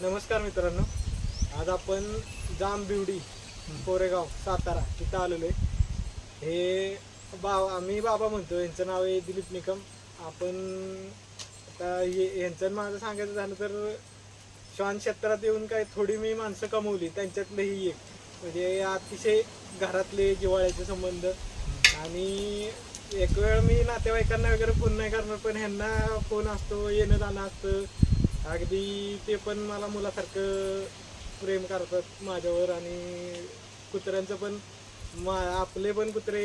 नमस्कार मित्रांनो. आज आपण जांबिवडी कोरेगाव सातारा तिथं आलेलो आहे. हे बा आम्ही बाबा म्हणतो यांचं नाव आहे दिलीप निकम. आपण आता हे- यांचं आणि माझं सांगायचं झालं तर श्वान क्षेत्रात येऊन काय थोडी मी माणसं कमवली त्यांच्यातलं ही एक. म्हणजे अतिशय घरातले जिव्हाळ्याचे संबंध. आणि एक वेळ मी नातेवाईकांना वगैरे फोन नाही करणार पण ह्यांना फोन असतो येणं जाणं असतं. अगदी ते पण मला मुलासारखं प्रेम करतात माझ्यावर आणि कुत्र्यांचं पण मा आपले पण कुत्रे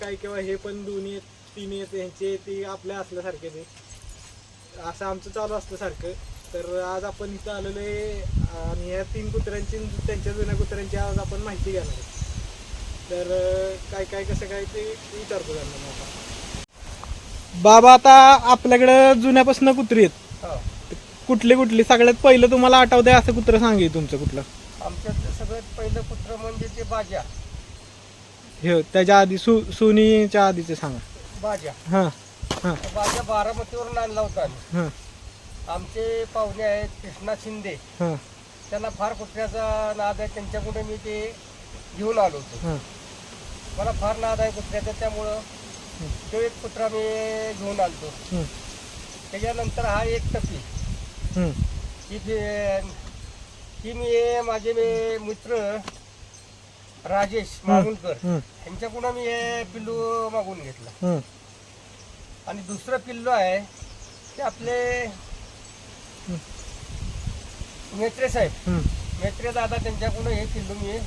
काय किंवा हे पण दोन्ही आहेत, तिन्ही आहेत ह्यांचे ते आपल्या असल्यासारखेच आहे असं आमचं चालू असतं सारखं तर आज आपण इथं आलेलो आहे आणि ह्या तीन कुत्र्यांची त्यांच्या जुन्या कुत्र्यांची आज आपण माहिती घेणार आहे. तर काय काय कसं काय ते विचारतो त्यांना आता बाबा आता आपल्याकडं जुन्यापासून कुत्री आहेत. कुठली कुठली? सगळ्यात पहिलं तुम्हाला आठवतंय असं कुत्रं सांगे तुमचं कुठलं? आमच्यात सगळ्यात पहिलं कुत्र म्हणजे ते बाजा. हे त्याच्या आधी सु सुनीच्या आधीचे सांगा. बाजा. हां हां. बाजा बारामतीवरून आणला होता आम्ही. हां. आमचे पाहुणे आहेत कृष्णा शिंदे. हां. त्यांना फार कुत्र्याचा नाद आहे. त्यांच्याकडे मी ते घेऊन आलो होतो. हां. मला फार नाद आहे कुत्र्याचा त्यामुळं तो एक कुत्रा मी घेऊन आलतो. हं, त्याच्यानंतर हा एक टपी. फे- ही मी माझे मी मित्र राजेश मागुणकर यांच्याकडून मी हे पिल्लू मागून घेतला. आणि दुसरं पिल्लू आहे ते आपले मेत्रे साहेब. मेत्रे दादा त्यांच्याकडून हे पिल्लू मी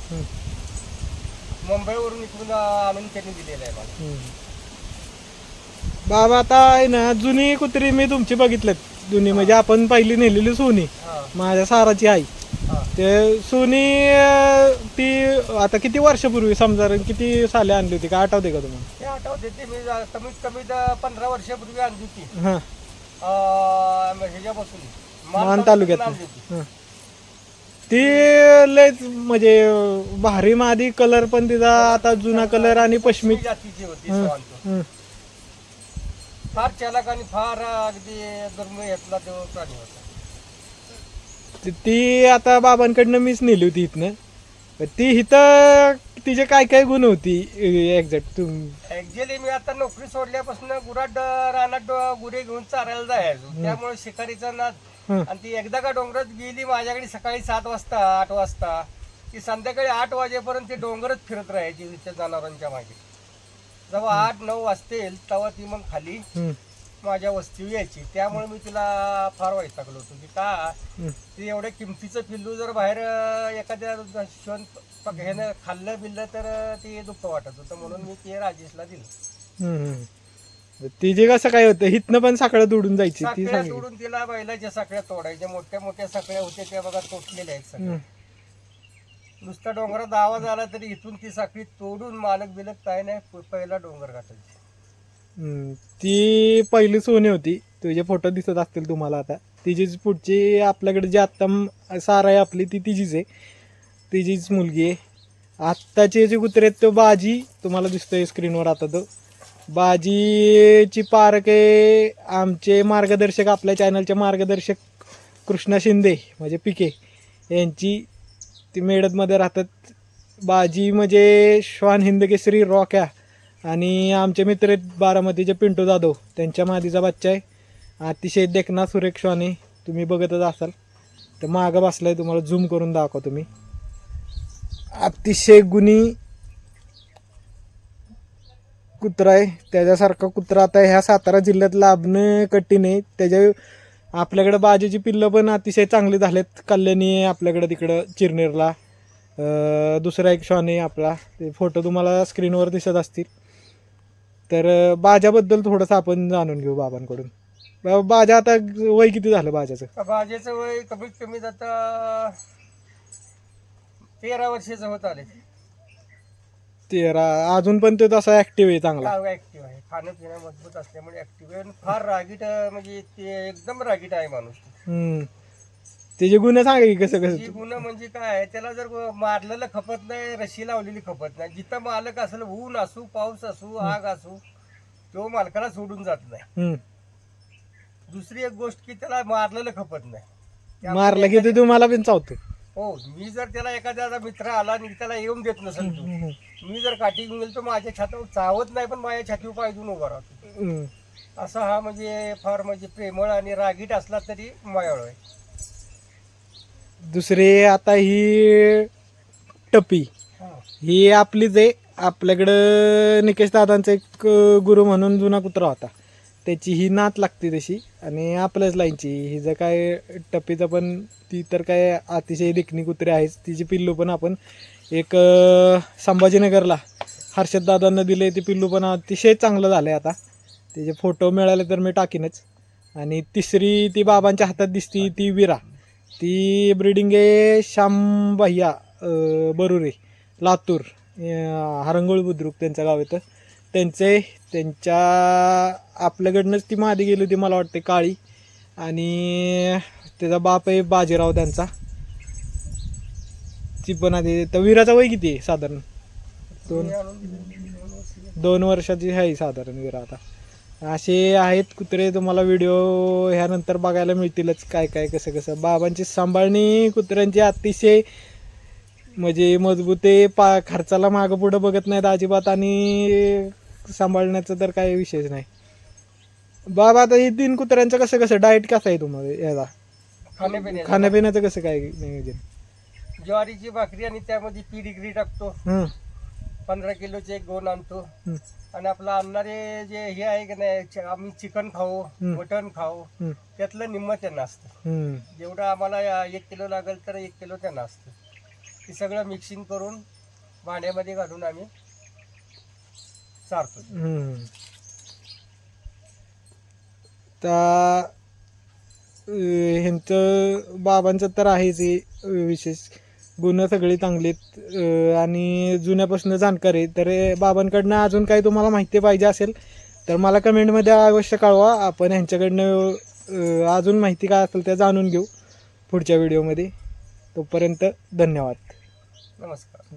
मुंबईवरून इकडून आणून त्यांनी दिलेलं आहे मला. बाबा आता आहे ना जुनी कुत्री मी तुमची बघितलेत. जुनी म्हणजे आपण पहिली नेलेली सोनी माझ्या साराची आई. ते सोनी ती आता किती वर्षापूर्वी समजा किती साले आणली होती? का आठवते का तुम्हाला? ते आठवते ते मी जा- कमीत कमी द- पंधरा वर्षापूर्वी आणली होती. हां. अं, ह्याच्यापासून. मान तालुक्यात आणली होती. हं. ती लयच म्हणजे भारी मादी कलर पण तिचा आता जुना कलर आणि पश्चिमी पश्चिमी जातीची होती स्वान तो. हं. फार चालक आणि फार अगदी दुर्मिळ यातला तो प्राणी होता. ती- ती आता बाबांकडनं मीच नेली होती इथनं. पण ती इथं तिचे काय काय गुण होती एक्झॅक्ट तुम ऍक्च्युली मी आता नोकरी सोडल्यापासून गुराट रानात गुरे घेऊन चारायला जायचो. त्यामुळे शिकारीचा नाद. हं. आणि ती एकदा का डोंगरात गेली माझ्याकडे सकाळी सात वाजता आठ वाजता ती संध्याकाळी आठ वाजेपर्यंत ती डोंगरच फिरत राहायची त्या जनावरांच्या मागे. जेव्हा आठ नऊ वाजतील तेव्हा ती मग खाली माझ्या वस्तीवर यायची. त्यामुळे मी तिला फार वैतागलो होतो. की का. ते एवढ्या किमतीचं पिल्लू जर बाहेर एखाद्या शिवण ह्यानं खाल्लं बिल्लं तर ते दुःख वाटत होतं. म्हणून मी ते राजेशला दिलं. तिचे कसं काय होतं हिथनं पण साकडं उडून जायची ती तोडून तिला बैलाच्या साखळ्या तोडायच्या. मोठ्या मोठ्या साखळ्या होत्या त्या बघा तोडलेल्या आहेत सगळ्या. नुसता डोंगरात आवाज आला तरी इथून ती साखळी तोडून मालक बिलक काय नाही प- पहिला डोंगर गाठायची. हम्म, ती पहिली सोनी होती. तुझे फोटो दिसत असतील तुम्हाला आता. तिची पुढची आपल्याकडे जी आत्ता म- सारा आहे आपली ती तिचीच आहे. तिचीच मुलगी आहे. आत्ताचे जे कुत्रे आहेत तो बाजी तुम्हाला दिसतोय स्क्रीनवर आता तो. बाजीची पारक आहे आमचे मार्गदर्शक आपल्या चॅनलचे मार्गदर्शक कृष्णा शिंदे म्हणजे पिके यांची ती मेडतमध्ये राहतात. बाजी म्हणजे श्वान हिंदकेसरी रॉक रॉक्या आणि आमचे मित्र आहेत बारामतीचे पिंटू जाधव. त्यांच्या मादीचा बच्चा आहे. अतिशय देखना सुरेख श्वान आहे. तुम्ही बघतच असाल. तर मागं बसलाय तुम्हाला झूम करून दाखवा तुम्ही. अतिशय गुणी कुत्रा आहे. त्याच्यासारखा कुत्रा आता ह्या सातारा जिल्ह्यात लाभणं कठीण आहे. त्याच्या आपल्याकडे बाजेची पिल्लं पण अतिशय चांगली झालेत. कल्याणी आहे तिकडं चिरनेरला. दुसरा एक शॉन आहे आपला. ते फोटो तुम्हाला स्क्रीनवर दिसत असतील. तर बाजाबद्दल थोडंसं आपण जाणून घेऊ बाबांकडून. बा- बाजा आता वय किती झालं बाजाचं? बाजेचं वय कमीत कमी आता तेरा वर्षाचं होत आले तेरा. अजून पण तो तसा ॲक्टिव्ह आहे चांगला. ऍक्टिव्ह आहे. खाणं पिणं मजबूत असल्यामुळे ऍक्टिव्ह आहे. आणि फार रागीट अं, म्हणजे ते एकदम रागीट आहे माणूस. हम्म. त्याचे गुन्हे सांगा की कसं कसं गुन्हा म्हणजे काय त्याला जर मारलेलं खपत नाही रशी लावलेली खपत नाही. जिथं मालक असेल ऊन असू पाऊस असू आग असू तो मालकाला सोडून जात नाही. हम्म. दुसरी एक गोष्ट की त्याला मारलेलं खपत नाही. मारला की ते तुम्हाला पण चावतो हो मी जर त्याला एखाद्या मित्र आला आणि त्याला येऊन देत नसेल तो मी जर काठी घेऊन गेलो तर माझ्या छातीवर चावत नाही पण माझ्या छातीवर पाय देऊन उभा राहतो. असा हा म्हणजे फार म्हणजे प्रेमळ आणि रागीट असला तरी मायाळ आहे. दुसरे आता ही टपी. हा. आपलीच आहे आपल्याकडं निकेश दादांचा एक गुरु म्हणून जुना कुत्रा होता. त्याची ही नात लागते तशी आणि आपल्याच लाईनची. ही जर काय टपीचं पण ती तर काय अतिशय देखणी कुत्री आहेच. तिची पिल्लू पण आपण एक संभाजीनगरला हर्षद दादांना दिले ते पिल्लू पण अतिशय चांगलं झालं आहे आता. त्याचे फोटो मिळाले तर मी टाकीनच. आणि तिसरी ती बाबांच्या हातात दिसती ती विरा. ती ब्रिडिंग आहे श्याम भैया बरुरे लातूर अं, हरंगोळ बुद्रुक त्यांचं गाव येतं त्यांचे त्यांच्या आपल्याकडनंच ती मादी गेली होती मला वाटते काळी. आणि त्याचा बाप आहे बाजीराव त्यांचा. ती पण आधी तर विराचा वय किती आहे साधारण? दोन दोन दोन वर्षाची आहे साधारण विरा आता. असे आहेत कुत्रे तुम्हाला व्हिडिओ ह्यानंतर बघायला मिळतीलच काय काय कसं कसं. बाबांची सांभाळणी कुत्र्यांची अतिशय म्हणजे मजबूत आहे. पा खर्चाला मागं पुढं बघत नाहीत अजिबात. आणि सांभाळण्याचं तर काही विषयच नाही. बाबा आता हे तीन कुत्र्यांचं कसं कसं डाएट कसं आहे तुम्हाला याचा खाण्यापिण्याचं. खाण्यापिण्याचं कसं काय नियोजन? ज्वारीची भाकरी आणि त्यामध्ये पी डिग्री टाकतो. हं, पंधरा किलोचे एक गोण आणतो. हं, आणि आपलं आणणारे जे हे आहे की नाही च- आम्ही चिकन खाऊ हं. मटण खाऊ हं, त्यातलं निम्म त्यांना असतं. हं. जेवढं आम्हाला या- एक किलो लागेल तर एक किलो त्यांना असतं. ते सगळं मिक्सिंग करून भांड्यामध्ये घालून आम्ही चारतो हम्म. तर अं, ह्यांचं बाबांचं तर आहेच हे अं, विशेष. गुण सगळे चांगले आहेत अं, आणि जुन्यापासून जाणकार आहे तर हे बाबांकडनं अजून काही तुम्हाला माहिती पाहिजे असेल तर मला कमेंटमध्ये अवश्य कळवा. आपण ह्यांच्याकडनं अं, अजून माहिती काय असेल त्या जाणून घेऊ पुढच्या व्हिडिओमध्ये. तोपर्यंत धन्यवाद. नमस्कार.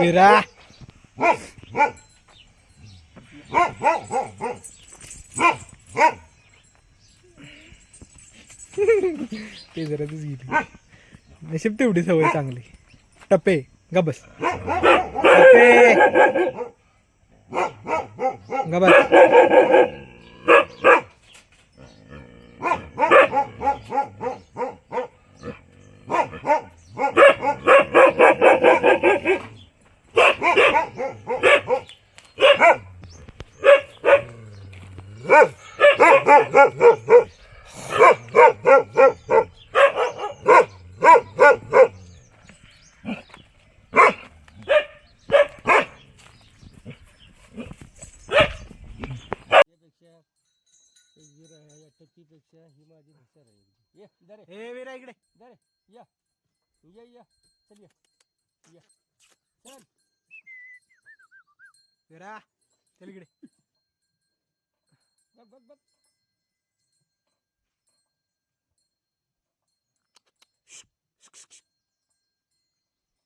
विरा. ते जरातच गेली. नशीब तेवढी सवय चांगली. टप्पे गबस टप्पे गबस टक्कीपेक्षा ही माझी हुशार आहे ये दरे हे विरा इकडे. दरे या या या चल या या चल विरा चल इकडे. बघ बघ बघ.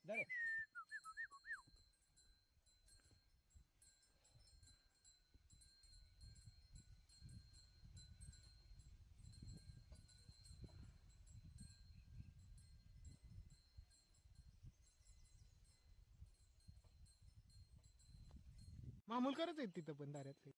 दरे मामूल करत आहेत तिथं पण दाऱ्यात